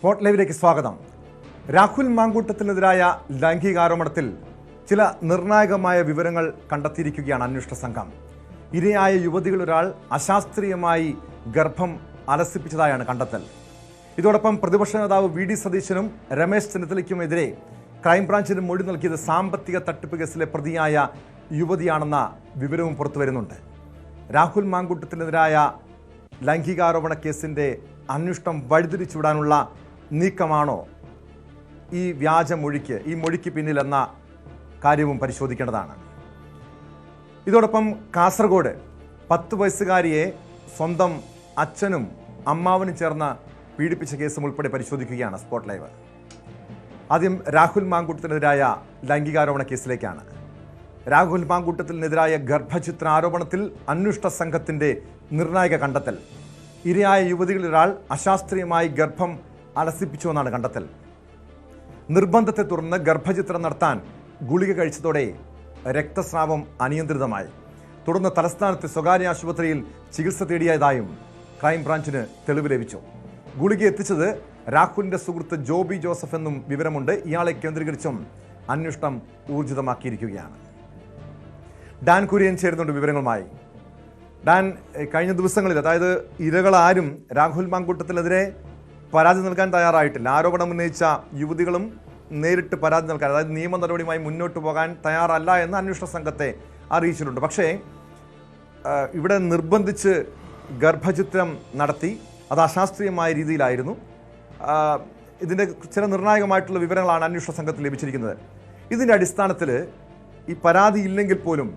Spot ലൈവിലേക്ക് സ്വാഗതം. രാഹുൽ മാങ്കൂട്ടത്തിനെതിരായ ലൈംഗികാരോപണത്തിൽ ചില നിർണായകമായ വിവരങ്ങൾ കണ്ടെത്തിയിരിക്കുകയാണ് അന്വേഷണ സംഘം. ഇരയായ യുവതികളൊരാൾ അശാസ്ത്രീയമായി ഗർഭം അലസിപ്പിച്ചതായാണ് കണ്ടെത്തൽ. ഇതോടൊപ്പം പ്രതിപക്ഷ നേതാവ് വി ഡി സതീശനും രമേശ് ചെന്നിത്തലയ്ക്കുമെതിരെ ക്രൈംബ്രാഞ്ചിന് മൊഴി നൽകിയത് സാമ്പത്തിക തട്ടിപ്പ് കേസിലെ പ്രതിയായ യുവതിയാണെന്ന വിവരവും പുറത്തുവരുന്നുണ്ട് രാഹുൽ മാങ്കൂട്ടത്തിനെതിരായ ലൈംഗികാരോപണ കേസിന്റെ അന്വേഷണം വഴിതിരിച്ചുവിടാനുള്ള നീക്കമാണോ ഈ വ്യാജ മൊഴിക്ക് ഈ മൊഴിക്ക് പിന്നിലെന്ന കാര്യവും പരിശോധിക്കേണ്ടതാണ്. ഇതോടൊപ്പം കാസർഗോഡ് പത്ത് വയസ്സുകാരിയെ സ്വന്തം അച്ഛനും അമ്മാവനും ചേർന്ന് പീഡിപ്പിച്ച കേസും ഉൾപ്പെടെ പരിശോധിക്കുകയാണ് സ്പോട്ട് ലൈവ്. ആദ്യം രാഹുൽ മാങ്കൂട്ടത്തിനെതിരായ ലൈംഗികാരോപണ കേസിലേക്കാണ്. രാഹുൽ മാങ്കൂട്ടത്തിനെതിരായ ഗർഭചിത്ര ആരോപണത്തിൽ അന്വേഷണ സംഘത്തിന്റെ നിർണായക കണ്ടെത്തൽ. ഇരയായ യുവതികളിൽ ഒരാൾ അശാസ്ത്രീയമായി ഗർഭം അലസിപ്പിച്ചുവെന്നാണ് കണ്ടെത്തൽ. നിർബന്ധത്തെ തുടർന്ന് ഗർഭചിത്രം നടത്താൻ ഗുളിക കഴിച്ചതോടെ രക്തസ്രാവം അനിയന്ത്രിതമായി. തുടർന്ന് തലസ്ഥാനത്തെ സ്വകാര്യ ആശുപത്രിയിൽ ചികിത്സ തേടിയതായും ക്രൈംബ്രാഞ്ചിന് തെളിവ് ലഭിച്ചു. ഗുളിക എത്തിച്ചത് രാഹുലിന്റെ സുഹൃത്ത് ജോബി ജോസഫ് എന്നും വിവരമുണ്ട്. ഇയാളെ കേന്ദ്രീകരിച്ചും അന്വേഷണം ഊർജിതമാക്കിയിരിക്കുകയാണ്. ഡാൻ കുര്യൻ ചേരുന്നുണ്ട് വിവരങ്ങളുമായി. ഡാൻ കഴിഞ്ഞ ദിവസങ്ങളിൽ അതായത് ഇരകളാരും രാഹുൽ മാങ്കൂട്ടത്തിനെതിരെ പരാതി നൽകാൻ തയ്യാറായിട്ടില്ല. ആരോപണം ഉന്നയിച്ച യുവതികളും നേരിട്ട് പരാതി നൽകാൻ അതായത് നിയമ നടപടിയുമായി മുന്നോട്ട് പോകാൻ തയ്യാറല്ല എന്ന് അന്വേഷണ സംഘത്തെ അറിയിച്ചിട്ടുണ്ട്. പക്ഷേ ഇവിടെ നിർബന്ധിച്ച് ഗർഭചിത്രം നടത്തി അത് അശാസ്ത്രീയമായ രീതിയിലായിരുന്നു. ഇതിന്റെ ചില നിർണായകമായിട്ടുള്ള വിവരങ്ങളാണ് അന്വേഷണ സംഘത്തിന് ലഭിച്ചിരിക്കുന്നത്. ഇതിന്റെ അടിസ്ഥാനത്തിൽ ഈ പരാതി ഇല്ലെങ്കിൽ പോലും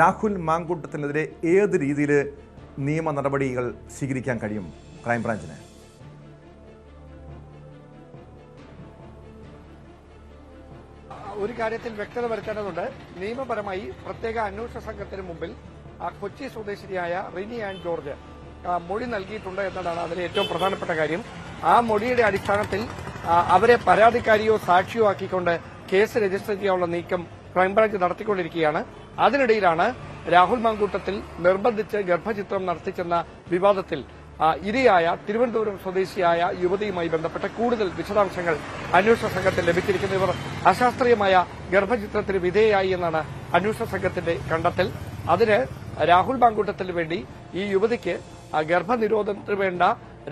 രാഹുൽ മാങ്കൂട്ടത്തിനെതിരെ ഏത് രീതിയിൽ നിയമ നടപടികൾ സ്വീകരിക്കാൻ കഴിയും? ക്രൈംബ്രാഞ്ചിന്. ഒരു കാര്യത്തിൽ വ്യക്തത വരുത്തേണ്ടതുണ്ട്. നിയമപരമായി പ്രത്യേക അന്വേഷണ സംഘത്തിന് മുമ്പിൽ ആ, കൊച്ചി സ്വദേശിനിയായ റിനി ആൻഡ് ജോർജ് മൊഴി നൽകിയിട്ടുണ്ട് എന്നതാണ് അതിലെ ഏറ്റവും പ്രധാനപ്പെട്ട കാര്യം. ആ മൊഴിയുടെ അടിസ്ഥാനത്തിൽ അവരെ പരാതിക്കാരിയോ സാക്ഷിയോ ആക്കിക്കൊണ്ട് കേസ് രജിസ്റ്റർ ചെയ്യാനുള്ള നീക്കം ക്രൈംബ്രാഞ്ച് നടത്തിക്കൊണ്ടിരിക്കുകയാണ്. അതിനിടയിലാണ് രാഹുൽ മാങ്കൂട്ടത്തിൽ നിർബന്ധിച്ച് ഗർഭചിത്രം നടത്തിച്ചെന്ന വിവാദത്തിൽ ഇരയായ തിരുവനന്തപുരം സ്വദേശിയായ യുവതിയുമായി ബന്ധപ്പെട്ട കൂടുതൽ വിശദാംശങ്ങൾ അന്വേഷണ സംഘത്തിൽ ലഭിച്ചിരിക്കുന്നു. ഇവർ അശാസ്ത്രീയമായ ഗർഭചിത്രത്തിന് വിധേയായി എന്നാണ് അന്വേഷണ സംഘത്തിന്റെ കണ്ടെത്തൽ. അതിന് രാഹുൽ ബാങ്കൂട്ടത്തിന് വേണ്ടി ഈ യുവതിക്ക് ഗർഭനിരോധത്തിന് വേണ്ട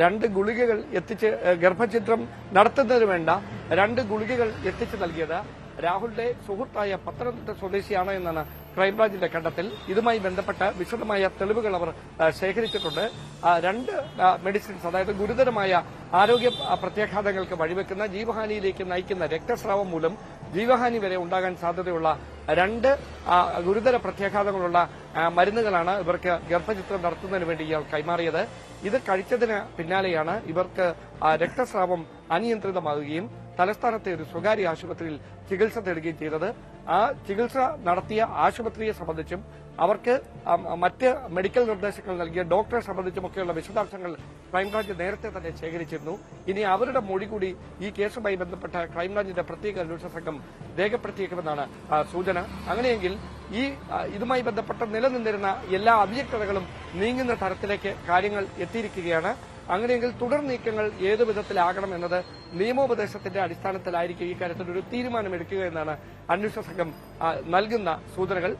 രണ്ട് ഗുളികകൾ എത്തിച്ച് ഗർഭചിത്രം നടത്തുന്നതിന് വേണ്ട രണ്ട് ഗുളികകൾ എത്തിച്ചു നൽകിയത് രാഹുലിന്റെ സുഹൃത്തായ പത്തനംതിട്ട സ്വദേശിയാണ് എന്നാണ് ക്രൈംബ്രാഞ്ചിന്റെ കണ്ടെത്തൽ. ഇതുമായി ബന്ധപ്പെട്ട വിശദമായ തെളിവുകൾ അവർ ശേഖരിച്ചിട്ടുണ്ട്. രണ്ട് മെഡിസിൻസ് അതായത് ഗുരുതരമായ ആരോഗ്യ പ്രത്യാഘാതങ്ങൾക്ക് വഴിവെക്കുന്ന ജീവഹാനിയിലേക്ക് നയിക്കുന്ന രക്തസ്രാവം മൂലം ജീവഹാനി വരെ ഉണ്ടാകാൻ സാധ്യതയുള്ള രണ്ട് ഗുരുതര പ്രത്യാഘാതങ്ങളുള്ള മരുന്നുകളാണ് ഇവർക്ക് ഗർഭചിത്രം നടത്തുന്നതിന് വേണ്ടി ഇയാൾ കൈമാറിയത്. ഇത് കഴിച്ചതിന് പിന്നാലെയാണ് ഇവർക്ക് രക്തസ്രാവം അനിയന്ത്രിതമാകുകയും തലസ്ഥാനത്തെ ഒരു സ്വകാര്യ ആശുപത്രിയിൽ ചികിത്സ തേടുകയും ചെയ്തത്. ആ ചികിത്സ നടത്തിയ ആശുപത്രിയെ സംബന്ധിച്ചും അവർക്ക് മറ്റ് മെഡിക്കൽ നിർദ്ദേശങ്ങൾ നൽകിയ ഡോക്ടറെ സംബന്ധിച്ചുമൊക്കെയുള്ള വിശദാംശങ്ങൾ ക്രൈംബ്രാഞ്ച് നേരത്തെ തന്നെ ശേഖരിച്ചിരുന്നു. ഇനി അവരുടെ മൊഴി കൂടി ഈ കേസുമായി ബന്ധപ്പെട്ട ക്രൈംബ്രാഞ്ചിന്റെ പ്രത്യേക അന്വേഷണ സംഘം രേഖപ്പെടുത്തിയേക്കുമെന്നാണ് സൂചന. അങ്ങനെയെങ്കിൽ ഈ ഇതുമായി ബന്ധപ്പെട്ട് നിലനിന്നിരുന്ന എല്ലാ അവ്യക്തതകളും നീങ്ങുന്ന തരത്തിലേക്ക് കാര്യങ്ങൾ എത്തിയിരിക്കുകയാണ്. അങ്ങനെയെങ്കിൽ തുടർ നീക്കങ്ങൾ ഏതു വിധത്തിലാകണം എന്നത് നിയമോപദേശത്തിന്റെ അടിസ്ഥാനത്തിലായിരിക്കും ഈ കാര്യത്തിൽ ഒരു തീരുമാനമെടുക്കുക എന്നാണ് അന്വേഷണ സംഘം നൽകുന്ന സൂചനകൾ.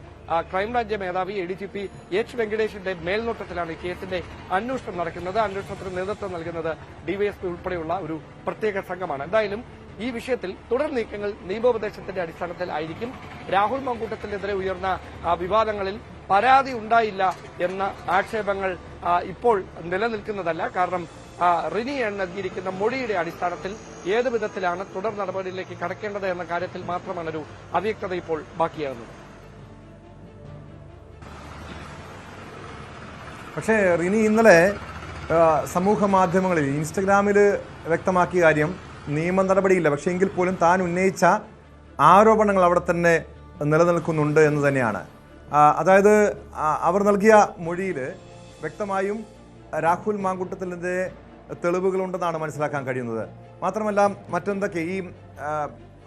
ക്രൈംബ്രാഞ്ച് മേധാവി A D G P H വെങ്കടേഷിന്റെ മേൽനോട്ടത്തിലാണ് ഈ കേസിന്റെ അന്വേഷണം നടക്കുന്നത്. അന്വേഷണത്തിന് നേതൃത്വം നൽകുന്നത് ഡിവൈഎസ്പി ഉൾപ്പെടെയുള്ള ഒരു പ്രത്യേക സംഘമാണ്. എന്തായാലും ഈ വിഷയത്തിൽ തുടർ നീക്കങ്ങൾ നിയമോപദേശത്തിന്റെ അടിസ്ഥാനത്തിൽ ആയിരിക്കും. രാഹുൽ മങ്കൂട്ടത്തിനെതിരെ ഉയർന്ന വിവാദങ്ങളിൽ പരാതി ഉണ്ടായില്ല എന്ന ആക്ഷേപങ്ങൾ ഇപ്പോൾ നിലനിൽക്കുന്നതല്ല. കാരണം റിനി നൽകിയിരിക്കുന്ന മൊഴിയുടെ അടിസ്ഥാനത്തിൽ ഏത് വിധത്തിലാണ് തുടർ നടപടിയിലേക്ക് കടക്കേണ്ടത് എന്ന കാര്യത്തിൽ മാത്രമാണ് ഒരു അവ്യക്തത ഇപ്പോൾ ബാക്കിയാകുന്നത്. പക്ഷേ റിനി ഇന്നലെ സമൂഹ മാധ്യമങ്ങളിൽ ഇൻസ്റ്റഗ്രാമിൽ വ്യക്തമാക്കിയ കാര്യം നിയമ നടപടിയില്ല. പക്ഷേ എങ്കിൽ പോലും താൻ ഉന്നയിച്ച ആരോപണങ്ങൾ അവിടെ തന്നെ നിലനിൽക്കുന്നുണ്ട് എന്ന് തന്നെയാണ്. അതായത് അവർ നൽകിയ മൊഴിയിൽ വ്യക്തമായും രാഹുൽ മാങ്കുട്ടത്തിന്റെ തെളിവുകളുണ്ടെന്നാണ് മനസ്സിലാക്കാൻ കഴിയുന്നത്. മാത്രമല്ല മറ്റെന്തൊക്കെ? ഈ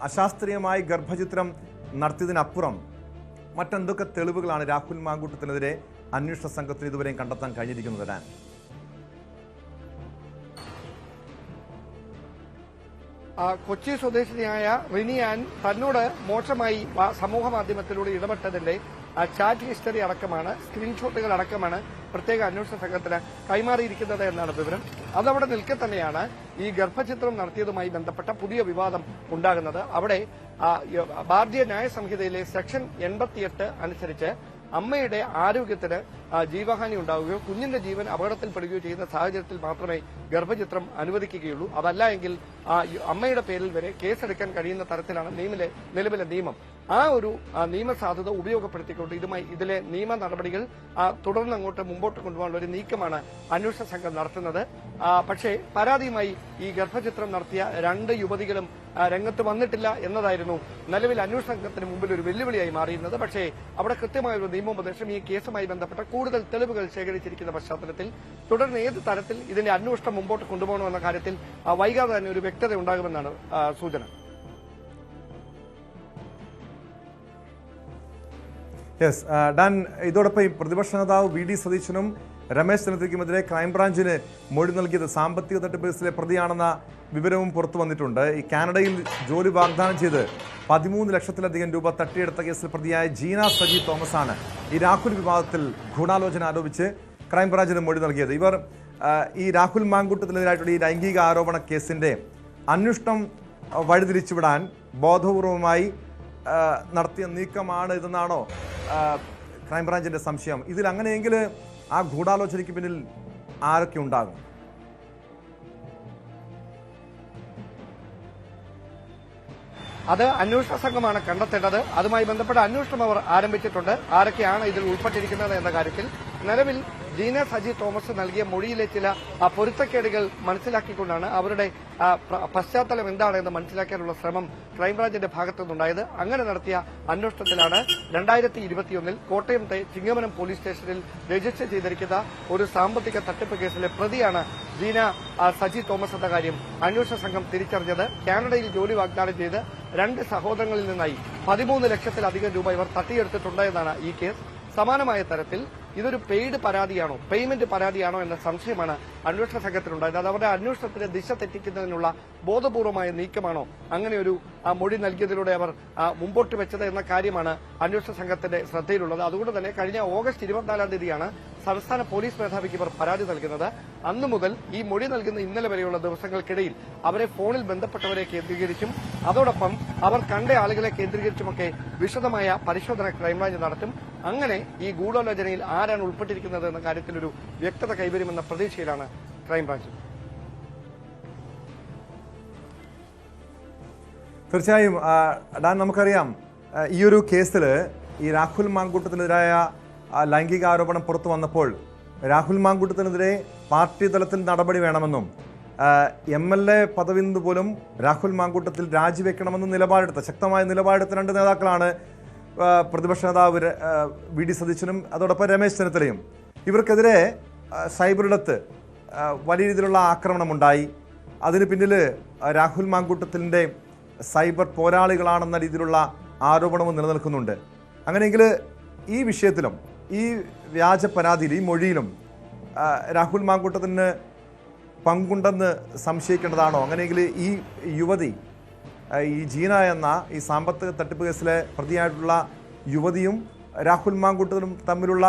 അശാസ്ത്രീയമായി ഗർഭചിത്രം നടത്തിയതിനപ്പുറം മറ്റെന്തൊക്കെ തെളിവുകളാണ് രാഹുൽ മാങ്കൂട്ടത്തിനെതിരെ അന്വേഷണ സംഘത്തിന് ഇതുവരെയും കണ്ടെത്താൻ കഴിഞ്ഞിരിക്കുന്നത് ആ, കൊച്ചി സ്വദേശിനിയായ റിനിയാൻ തന്നോട് മോശമായി സമൂഹ മാധ്യമത്തിലൂടെ ഇടപെട്ടതിന്റെ ആ, ചാറ്റ് ഹിസ്റ്ററി അടക്കമാണ് സ്ക്രീൻഷോട്ടുകൾ അടക്കമാണ് പ്രത്യേക അന്വേഷണ സംഘത്തിന് കൈമാറിയിരിക്കുന്നത് എന്നാണ് വിവരം. അതവിടെ നിൽക്കെ തന്നെയാണ് ഈ ഗർഭചിത്രം നടത്തിയതുമായി ബന്ധപ്പെട്ട പുതിയ വിവാദം ഉണ്ടാകുന്നത്. അവിടെ ഭാരതീയ ന്യായ സംഹിതയിലെ സെക്ഷൻ എൺപത്തിയെട്ട് അനുസരിച്ച് അമ്മയുടെ ആരോഗ്യത്തിന് ജീവഹാനി ഉണ്ടാവുകയോ കുഞ്ഞിന്റെ ജീവൻ അപകടത്തിൽപ്പെടുകയോ ചെയ്യുന്ന സാഹചര്യത്തിൽ മാത്രമേ ഗർഭചിത്രം അനുവദിക്കുകയുള്ളൂ. അതല്ല എങ്കിൽ അമ്മയുടെ പേരിൽ വരെ കേസെടുക്കാൻ കഴിയുന്ന തരത്തിലാണ് നിയമിലെ നിലവിലെ നിയമം. ആ ഒരു നിയമസാധുത ഉപയോഗപ്പെടുത്തിക്കൊണ്ട് ഇതുമായി ഇതിലെ നിയമ നടപടികൾ തുടർന്ന് അങ്ങോട്ട് മുമ്പോട്ട് കൊണ്ടുപോകാനുള്ള ഒരു നീക്കമാണ് അന്വേഷണ സംഘം നടത്തുന്നത്. പക്ഷേ പരാതിയുമായി ഈ ഗർഭചിത്രം നടത്തിയ രണ്ട് യുവതികളും രംഗത്ത് വന്നിട്ടില്ല എന്നതായിരുന്നു നിലവിൽ അന്വേഷണ സംഘത്തിന് മുമ്പിൽ ഒരു വെല്ലുവിളിയായി മാറിയിരുന്നത്. പക്ഷേ അവിടെ കൃത്യമായ ഒരു നിയമോപദേശം ഈ കേസുമായി ബന്ധപ്പെട്ട കൂടുതൽ തെളിവുകൾ ശേഖരിച്ചിരിക്കുന്ന പശ്ചാത്തലത്തിൽ തുടർന്ന് ഏത് തരത്തിൽ ഇതിന്റെ അന്വേഷണം മുമ്പോട്ട് കൊണ്ടുപോകണമെന്ന കാര്യത്തിൽ വൈകാതെ തന്നെ ഒരു വ്യക്തത ഉണ്ടാകുമെന്നാണ് സൂചന. യെസ് ഡാൻ ഇതോടൊപ്പം ഈ പ്രതിപക്ഷ നേതാവ് വി ഡി സതീശനും രമേശ് ചെന്നിത്തലയ്ക്കുമെതിരെ ക്രൈംബ്രാഞ്ചിന് മൊഴി നൽകിയത് സാമ്പത്തിക തട്ടിപ്പ് കേസിലെ പ്രതിയാണെന്ന വിവരവും പുറത്തു വന്നിട്ടുണ്ട്. ഈ കാനഡയിൽ ജോലി വാഗ്ദാനം ചെയ്ത് പതിമൂന്ന് ലക്ഷത്തിലധികം രൂപ തട്ടിയെടുത്ത കേസിൽ പ്രതിയായ ജീന സജി തോമസ് ആണ് ഈ രാഹുൽ വിവാദത്തിൽ ഗൂഢാലോചന ആരോപിച്ച് ക്രൈംബ്രാഞ്ചിന് മൊഴി നൽകിയത്. ഇവർ ഈ രാഹുൽ മാങ്കൂട്ടത്തിനെതിരായിട്ടുള്ള ഈ ലൈംഗിക ആരോപണ കേസിന്റെ അന്വേഷണം വഴിതിരിച്ചുവിടാൻ ബോധപൂർവമായി നടത്തിയ നീക്കമാണ് ഇതെന്നാണോ ക്രൈംബ്രാഞ്ചിന്റെ സംശയം. ഇതിൽ അങ്ങനെയെങ്കിൽ ആ ഗൂഢാലോചനയ്ക്ക് പിന്നിൽ ആരൊക്കെ ഉണ്ടാകും? അത് അന്വേഷണ സംഘമാണ് കണ്ടെത്തേണ്ടത്. അതുമായി ബന്ധപ്പെട്ട് അന്വേഷണം അവർ ആരംഭിച്ചിട്ടുണ്ട്. ആരൊക്കെയാണ് ഇതിൽ ഉൾപ്പെട്ടിരിക്കുന്നത് എന്ന കാര്യത്തിൽ നിലവിൽ ജീന സജി തോമസ് നൽകിയ മൊഴിയിലെ ചില പൊരുത്തക്കേടുകൾ മനസ്സിലാക്കിക്കൊണ്ടാണ് അവരുടെ പശ്ചാത്തലം എന്താണെന്ന് മനസ്സിലാക്കാനുള്ള ശ്രമം ക്രൈംബ്രാഞ്ചിന്റെ ഭാഗത്തു നിന്നുണ്ടായത് അങ്ങനെ നടത്തിയ അന്വേഷണത്തിലാണ് രണ്ടായിരത്തി ഇരുപത്തിയൊന്നിൽ കോട്ടയം ചിങ്ങമനം പോലീസ് സ്റ്റേഷനിൽ രജിസ്റ്റർ ചെയ്തിരിക്കുന്ന ഒരു സാമ്പത്തിക തട്ടിപ്പ് കേസിലെ പ്രതിയാണ് ജീന സജി തോമസ് എന്ന കാര്യം അന്വേഷണ സംഘം തിരിച്ചറിഞ്ഞത്. കാനഡയിൽ ജോലി വാഗ്ദാനം ചെയ്ത് രണ്ട് സഹോദരങ്ങളിൽ നിന്നായി പതിമൂന്ന് ലക്ഷത്തിലധികം രൂപ ഇവർ തട്ടിയെടുത്തിട്ടുണ്ട് എന്നാണ് ഈ കേസ്. സമാനമായ തരത്തിൽ ഇതൊരു പെയ്ഡ് പരാതിയാണോ? പേയ്മെന്റ് പരാതിയാണോ എന്ന സംശയമാണ് അന്വേഷണ സംഘത്തിനുണ്ടായത് അത് അവരുടെ അന്വേഷണത്തിന്റെ ദിശ തെറ്റിക്കുന്നതിനുള്ള ബോധപൂർവമായ നീക്കമാണോ? അങ്ങനെ ഒരു മൊഴി നൽകിയതിലൂടെ അവർ മുമ്പോട്ട് വെച്ചത് എന്ന കാര്യമാണ് അന്വേഷണ സംഘത്തിന്റെ ശ്രദ്ധയിലുള്ളത്. അതുകൊണ്ട് തന്നെ കഴിഞ്ഞ ഓഗസ്റ്റ് ഇരുപത്തിനാലാം തീയതിയാണ് സംസ്ഥാന പോലീസ് മേധാവിക്ക് ഇവർ പരാതി നൽകുന്നത്. അന്നു മുതൽ ഈ മൊഴി നൽകുന്ന ഇന്നലെ വരെയുള്ള ദിവസങ്ങൾക്കിടയിൽ അവരെ ഫോണിൽ ബന്ധപ്പെട്ടവരെ കേന്ദ്രീകരിച്ചും അതോടൊപ്പം അവർ കണ്ട ആളുകളെ കേന്ദ്രീകരിച്ചുമൊക്കെ വിശദമായ പരിശോധന ക്രൈംബ്രാഞ്ച് നടത്തും. അങ്ങനെ ഈ ഗൂഢാലോചനയിൽ ആരാണ് ഉൾപ്പെട്ടിരിക്കുന്നത് എന്ന കാര്യത്തിൽ ഒരു വ്യക്തത കൈവരുമെന്ന പ്രതീക്ഷയിലാണ് ക്രൈംബ്രാഞ്ച്. തീർച്ചയായും ഡാൻ നമുക്കറിയാം ഈ ഒരു കേസിൽ ഈ രാഹുൽ മാങ്കൂട്ടത്തിനെതിരായ ലൈംഗിക ആരോപണം പുറത്തു വന്നപ്പോൾ രാഹുൽ മാങ്കൂട്ടത്തിനെതിരെ പാർട്ടി തലത്തിൽ നടപടി വേണമെന്നും എം എൽ എ നിന്ന് പോലും രാഹുൽ മാങ്കൂട്ടത്തിൽ രാജിവെക്കണമെന്ന് നിലപാടെടുത്ത ശക്തമായ നിലപാടെടുത്ത രണ്ട് നേതാക്കളാണ് പ്രതിപക്ഷ നേതാവ് വി ഡി സതീശനും അതോടൊപ്പം രമേശ് ചെന്നിത്തലയും. ഇവർക്കെതിരെ സൈബറിടത്ത് വലിയ രീതിയിലുള്ള ആക്രമണമുണ്ടായി. അതിന് പിന്നിൽ രാഹുൽ മാങ്കൂട്ടത്തിന്റെ സൈബർ പോരാളികളാണെന്ന രീതിയിലുള്ള ആരോപണവും നിലനിൽക്കുന്നുണ്ട്. അങ്ങനെയെങ്കിൽ ഈ വിഷയത്തിലും ഈ വ്യാജ പരാതിയിൽ ഈ മൊഴിയിലും രാഹുൽ മാങ്കൂട്ടത്തിന് പങ്കുണ്ടെന്ന് സംശയിക്കേണ്ടതാണോ? അങ്ങനെയെങ്കിൽ ഈ യുവതി ഈ ജീന എന്ന ഈ സാമ്പത്തിക തട്ടിപ്പ് കേസിലെ പ്രതിയായിട്ടുള്ള യുവതിയും രാഹുൽ മാങ്കൂട്ടനും തമ്മിലുള്ള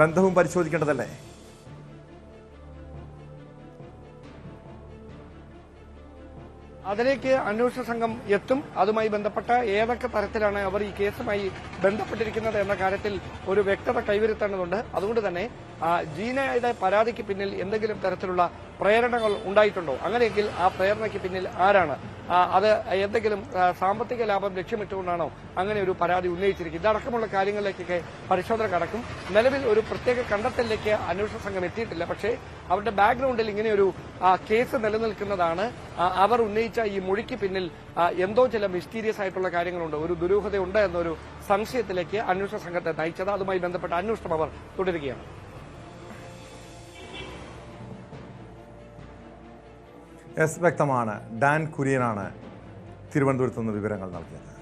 ബന്ധവും പരിശോധിക്കേണ്ടതല്ലേ? അതിലേക്ക് അന്വേഷണ സംഘം എത്തും. അതുമായി ബന്ധപ്പെട്ട ഏതൊക്കെ തരത്തിലാണ് അവർ ഈ കേസുമായി ബന്ധപ്പെട്ടിരിക്കുന്നത് എന്ന കാര്യത്തിൽ ഒരു വ്യക്തത കൈവരുത്തേണ്ടതുണ്ട്. അതുകൊണ്ട് തന്നെ ജീനയുടെ പരാതിക്ക് പിന്നിൽ എന്തെങ്കിലും തരത്തിലുള്ള പ്രേരണകൾ ഉണ്ടായിട്ടുണ്ടോ? അങ്ങനെയെങ്കിൽ ആ പ്രേരണയ്ക്ക് പിന്നിൽ ആരാണ്? അത് എന്തെങ്കിലും സാമ്പത്തിക ലാഭം ലക്ഷ്യമിട്ടുകൊണ്ടാണോ അങ്ങനെ ഒരു പരാതി ഉന്നയിച്ചിരിക്കുന്നത്? ഇതടക്കമുള്ള കാര്യങ്ങളിലേക്കൊക്കെ പരിശോധന കടക്കും. നിലവിൽ ഒരു പ്രത്യേക കണ്ടെത്തലിലേക്ക് അന്വേഷണ സംഘം എത്തിയിട്ടില്ല. പക്ഷേ അവരുടെ ബാക്ക്ഗ്രൗണ്ടിൽ ഇങ്ങനെയൊരു കേസ് നിലനിൽക്കുന്നതാണ്. അവർ ഉന്നയിച്ച ഈ മൊഴിക്ക് പിന്നിൽ എന്തോ ചില മിസ്റ്റീരിയസ് ആയിട്ടുള്ള കാര്യങ്ങളുണ്ട്. ഒരു ദുരൂഹതയുണ്ട് എന്നൊരു സംശയത്തിലേക്ക് അന്വേഷണ സംഘത്തെ നയിച്ചത്. അതുമായി ബന്ധപ്പെട്ട അന്വേഷണം അവർ തുടരുകയാണ്. എസ് വ്യക്തമാണ്. ഡാൻ കുര്യനാണ് തിരുവനന്തപുരത്ത് നിന്ന് വിവരങ്ങൾ നൽകിയത്.